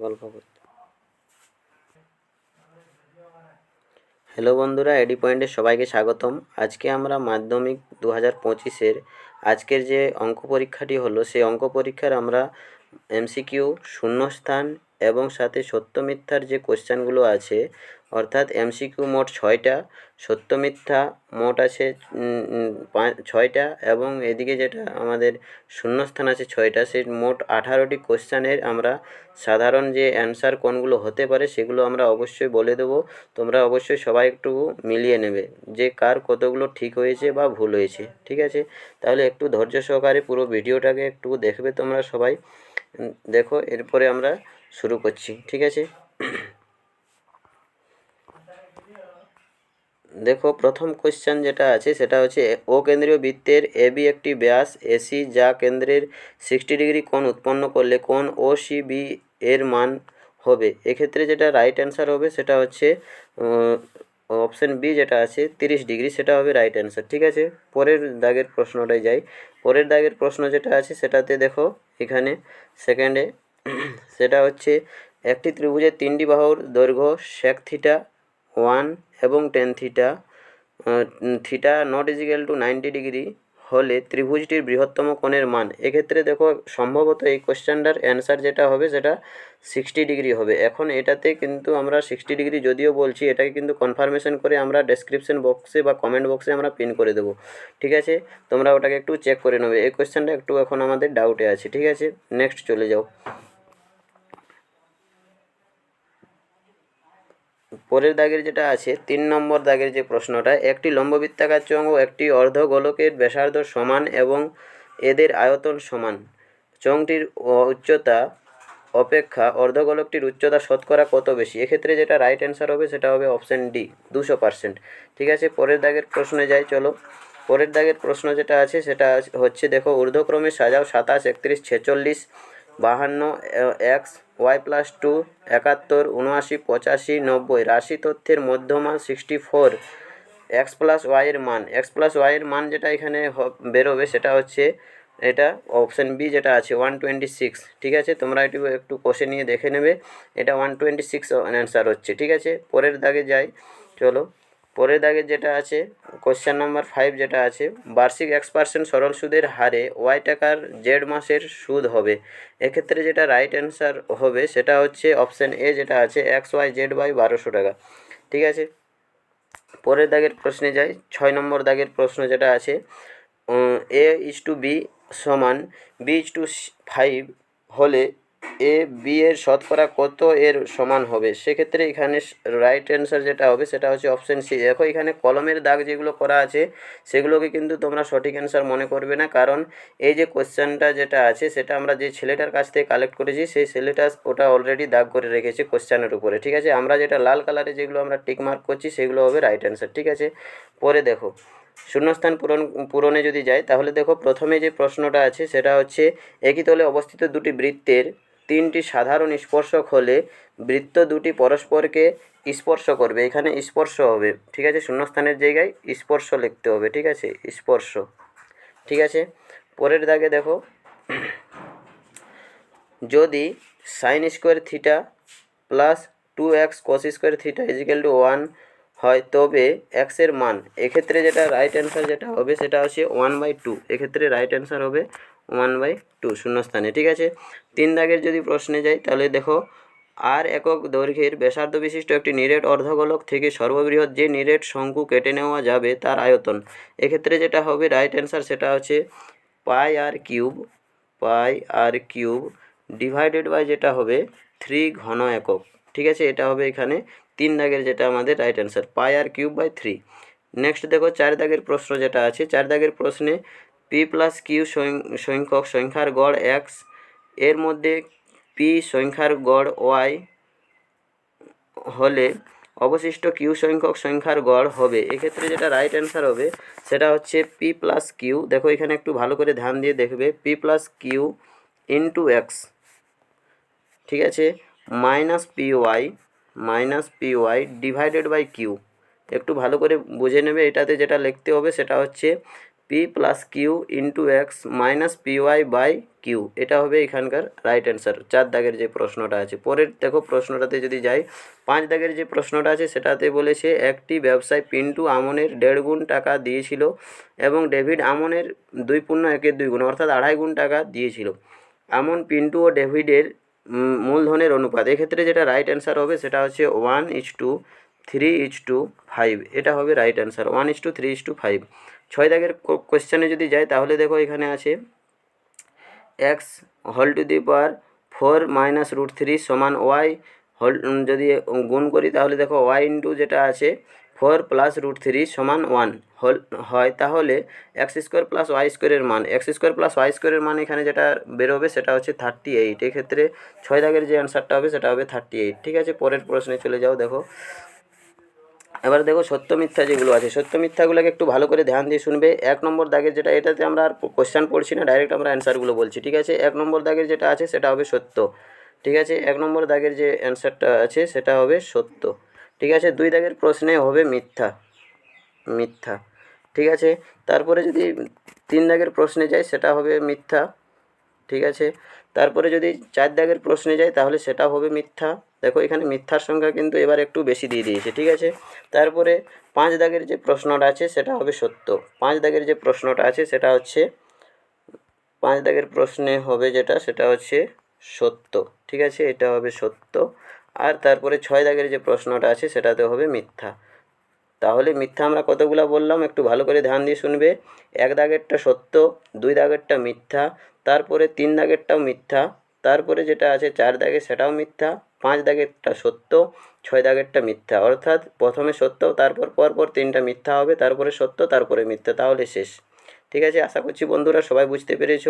গল্প করতে। হ্যালো বন্ধুরা এডি পয়েন্টে সবাইকে স্বাগতম। আজকে আমরা মাধ্যমিক দু হাজার পঁচিশের আজকের যে অঙ্ক পরীক্ষাটি হলো, সেই অঙ্ক পরীক্ষার আমরা এমসিকিউ শূন্যস্থান এবং সাথে সত্য মিথ্যার যে কোশ্চেনগুলো আছে অর্থাৎ এমসিকিউ মোট ছয়টা, সত্য মিথ্যা মোট আছে ছয়টা এবং এদিকে যেটা আমাদের শূন্যস্থান আছে ছয়টা, সেই মোট আঠারোটি কোশ্চেনের আমরা সাধারণ যে অ্যান্সার কোনগুলো হতে পারে সেগুলো আমরা অবশ্যই বলে দেবো। তোমরা অবশ্যই সবাই একটু মিলিয়ে নেবে যে কার কতগুলো ঠিক হয়েছে বা ভুল হয়েছে, ঠিক আছে? তাহলে একটু ধৈর্য সহকারে পুরো ভিডিওটাকে একটু দেখবে তোমরা সবাই। দেখো, এরপরে আমরা শুরু করছি, ঠিক আছে? দেখো, প্রথম কোশ্চেন যেটা আছে সেটা হচ্ছে, ও কেন্দ্রীয় বৃত্তের এবি একটি ব্যাস এসি যা কেন্দ্রের সিক্সটি ডিগ্রি কোণ উৎপন্ন করলে কোণ ও সি বি এর মান হবে। এক্ষেত্রে যেটা রাইট অ্যান্সার হবে সেটা হচ্ছে অপশন বি যেটা আছে, তিরিশ ডিগ্রি সেটা হবে রাইট অ্যান্সার ঠিক আছে? পরের দাগের প্রশ্নটায় যাই। পরের দাগের প্রশ্ন যেটা আছে সেটাতে দেখো, এখানে সেকেন্ডে সেটা হচ্ছে, একটি ত্রিভুজের তিনটি বাহুর দৈর্ঘ্য সেক থিটা ওয়ান এবং tan theta theta not is equal to ninety degree হলে ত্রিভুজটির বৃহত্তম কোণের মান। এক্ষেত্রে দেখো, সম্ভবত এই কোশ্চেনটার অ্যান্সার যেটা হবে, সেটা সিক্সটি ডিগ্রি হবে। এখন এটাতে কিন্তু আমরা সিক্সটি ডিগ্রি যদিও বলছি, এটাকে কিন্তু কনফার্মেশন করে আমরা ডেসক্রিপশন বক্সে বা কমেন্ট বক্সে আমরা পিন করে দেবো। ঠিক আছে? তোমরা ওটাকে একটু চেক করে নেবে। এই কোশ্চেনটা একটু এখন আমাদের ডাউটে আছে। ঠিক আছে? নেক্সট চলে যাও। পরের দাগের যেটা আছে, তিন নম্বর দাগের যে প্রশ্নটা, একটি লম্ববৃত্তাকার চোঙ ও একটি অর্ধগোলকের ব্যাসার্ধ সমান এবং এদের আয়তন সমান। চোঙটির উচ্চতা অপেক্ষা অর্ধগোলকটির উচ্চতা শতকরা কত বেশি? এক্ষেত্রে যেটা রাইট অ্যান্সার হবে সেটা হবে অপশান ডি দুশো পার্সেন্ট ঠিক আছে, পরের দাগের প্রশ্নে যাই, চলো। পরের দাগের প্রশ্ন যেটা আছে, সেটা হচ্ছে, দেখো, ঊর্ধ্বক্রমে সাজাও সাতাশ, একত্রিশ, ছেচল্লিশ। বাহান্ন এক্স, ওয়াই প্লাস টু, একাত্তর, উনআশি, পঁচাশি, নব্বই রাশি তথ্যের মধ্যমান সিক্সটি ফোর। এক্স প্লাস ওয়াইয়ের মান, এক্স প্লাস ওয়াইয়ের মান যেটা এখানে বেরোবে সেটা হচ্ছে এটা অপশান বি যেটা আছে, ওয়ান টোয়েন্টি সিক্স। ঠিক আছে? তোমরা একটু একটু কষে নিয়ে দেখে নেবে। এটা ওয়ান টোয়েন্টি সিক্স অ্যান্সার হচ্ছে। ঠিক আছে? পরের দাগে যাই। চলো। পরের দাগে যেটা আছে কোশ্চেন নাম্বার ফাইভ যেটা আছে, বার্ষিক এক্স পার্সেন্ট সরল সুদের হারে ওয়াই টাকার জেড মাসের সুদ হবে। এক্ষেত্রে যেটা রাইট অ্যান্সার হবে সেটা হচ্ছে অপশান এ যেটা আছে এক্স ওয়াই জেড বাই বারোশো টাকা। ঠিক আছে? পরের দাগের প্রশ্নে যাই, ছয় নম্বর দাগের প্রশ্ন যেটা আছে এ ইজ টু বি সমান বি ইজ টু ফাইভ হলে এ বি এর শতকরা কত এর সমান হবে? সেক্ষেত্রে এখানে রাইট অ্যান্সার যেটা হবে সেটা হচ্ছে অপশান সি দেখো, এখানে কলমের দাগ যেগুলো করা আছে, সেগুলোকে কিন্তু তোমরা সঠিক অ্যান্সার মনে করবে না। কারণ এই যে কোশ্চেনটা যেটা আছে, সেটা আমরা যে ছেলেটার কাছ থেকে কালেক্ট করেছি, সেই ছেলেটা ওটা অলরেডি দাগ করে রেখেছে কোশ্চেনের উপরে, ঠিক আছে? আমরা যেটা লাল কালারে যেগুলো আমরা টিক মার্ক করছি, সেগুলো হবে রাইট অ্যান্সার ঠিক আছে? পরে দেখো, শূন্যস্থান পূরণ, পূরণে যদি যাই, তাহলে দেখো প্রথমে যে প্রশ্নটা আছে, সেটা হচ্ছে, একই তলে অবস্থিত দুটি বৃত্তের তিনটি সাধারণ স্পর্শক হলে বৃত্ত দুটি পরস্পরকে স্পর্শ করবে। এখানে স্পর্শ হবে, ঠিক আছে? শূন্যস্থানের জায়গায় স্পর্শ লিখতে হবে, ঠিক আছে? স্পর্শ, ঠিক আছে? পরের দাগে দেখো, যদি sine square theta plus two X cos square theta is equal to one হয়, তবে এক্সের মান, এক্ষেত্রে যেটা রাইট অ্যান্সার যেটা হবে সেটা হচ্ছে ওয়ান বাই টু এক্ষেত্রে রাইট অ্যান্সার হবে ওয়ান বাই টু শূন্যস্থানে, ঠিক আছে? তিন দাগের যদি প্রশ্নে যাই, তাহলে দেখো আর একক দৈর্ঘ্যের ব্যাসার্ধ বিশিষ্ট একটি নিরেট অর্ধগোলক থেকে সর্ববৃহৎ যে নিরেট শঙ্কু কেটে নেওয়া যাবে তার আয়তন। এক্ষেত্রে যেটা হবে রাইট অ্যান্সার সেটা হচ্ছে pi R cube pi R cube divided by যেটা হবে থ্রি ঘন একক। ঠিক আছে? এটা হবে এখানে তিন দাগের যেটা আমাদের right answer pi R cube by three next দেখো, চার দাগের প্রশ্ন যেটা আছে, চার দাগের প্রশ্নে পি প্লাস কিউ সংখ্যক সংখ্যার গড় এক্সের মধ্যে পি সংখ্যার গড় ওয়াই হলে অবশিষ্ট কিউ সংখ্যক সংখ্যার গড় হবে। এক্ষেত্রে যেটা রাইট অ্যান্সার হবে, সেটা হচ্ছে পি প্লাস কিউ দেখো এখানে একটু ভালো করে ধ্যান দিয়ে দেখবে। P plus Q into X ঠিক আছে? Minus P Y minus P Y divided by Q একটু ভালো করে বুঝে নেবে, এটাতে যেটা লিখতে হবে সেটা হচ্ছে P plus Q into X minus P Y by Q এটা হবে এখানকার রাইট অ্যান্সার চার দাগের যে প্রশ্নটা আছে। পরের দেখো প্রশ্নটাতে যদি যাই, পাঁচ দাগের যে প্রশ্নটা আছে সেটাতে বলেছে, একটি ব্যবসায় পিন্টু আমনের দেড় গুণ টাকা দিয়েছিল এবং ডেভিড আমনের দুই পূর্ণ একের দুই গুণ, অর্থাৎ আড়াই গুণ টাকা দিয়েছিল। আমন, পিন্টু ও ডেভিডের মূলধনের অনুপাত। এক্ষেত্রে যেটা রাইট অ্যান্সার হবে সেটা হচ্ছে one is to three is to five এটা হবে right answer one is to three is to five ছয় দাগের কোশ্চেনে যদি যাই তাহলে দেখো এখানে আছে X whole to the power four minus root three সমান ওয়াই হোল যদি গুণ করি, তাহলে দেখো ওয়াই ইন্টু যেটা আছে ফোর প্লাস রুট থ্রি সমান ওয়ান হল হয়, তাহলে এক্স স্কোয়ার প্লাস ওয়াই স্কোয়ারের মান এক্স স্কোয়ার প্লাস ওয়াই স্কোয়ারের মান এখানে যেটা বেরোবে, সেটা হচ্ছে থার্টি এইট এক্ষেত্রে ছয় দাগের যে অ্যান্সারটা হবে, সেটা হবে থার্টি এইট ঠিক আছে? পরের প্রশ্নে চলে যাও, দেখো। এবার দেখো সত্য মিথ্যা যেগুলো আছে, সত্য মিথ্যাগুলোকে একটু ভালো করে ধ্যান দিয়ে শুনবে। এক নম্বর দাগের যেটা, এটাতে আমরা আর কোশ্চেন পড়ছি না ডাইরেক্ট আমরা অ্যান্সারগুলো বলছি, ঠিক আছে? এক নম্বর দাগের যেটা আছে, সেটা হবে সত্য, ঠিক আছে? এক নম্বর দাগের যে অ্যান্সারটা আছে, সেটা হবে সত্য, ঠিক আছে? দুই দাগের প্রশ্নে হবে মিথ্যা মিথ্যা, ঠিক আছে? তারপরে যদি তিন দাগের প্রশ্নে যাই সেটা হবে মিথ্যা, ঠিক আছে? তারপরে যদি চার দাগের প্রশ্নে যাই তাহলে সেটা হবে মিথ্যা দেখো, এখানে মিথ্যার সংখ্যা কিন্তু এবার একটু বেশি দিয়ে দিয়েছে, ঠিক আছে? তারপরে পাঁচ দাগের যে প্রশ্নটা আছে, সেটা হবে সত্য। পাঁচ দাগের যে প্রশ্নটা আছে, সেটা হচ্ছে, পাঁচ দাগের প্রশ্নে হবে যেটা, সেটা হচ্ছে সত্য, ঠিক আছে? এটা হবে সত্য। আর তারপরে ছয় দাগের যে প্রশ্নটা আছে, সেটাতে হবে মিথ্যা। তাহলে মিথ্যা আমরা কতগুলো বললাম? একটু ভালো করে ধ্যান দিয়ে শুনবে। এক দাগেরটা সত্য, দুই দাগেরটা মিথ্যা, তারপরে তিন দাগেরটাও মিথ্যা, তারপরে যেটা আছে চার দাগে, সেটাও মিথ্যা পাঁচ দাগেরটা সত্য, ছয় দাগেরটা মিথ্যা। অর্থাৎ প্রথমে সত্য, তারপর পরপর তিনটা মিথ্যা হবে, তারপরে সত্য, তারপরে মিথ্যা, তাহলে শেষ। ঠিক আছে? আশা করছি বন্ধুরা সবাই বুঝতে পেরেছ।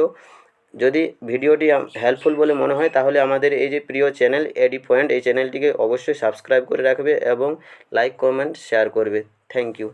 যদি ভিডিওটি হেল্পফুল বলে মনে হয়, তাহলে আমাদের এই যে প্রিয় চ্যানেল এডি পয়েন্ট এই চ্যানেলটিকে অবশ্যই সাবস্ক্রাইব করে রাখবে এবং লাইক কমেন্ট শেয়ার করবে। Thank you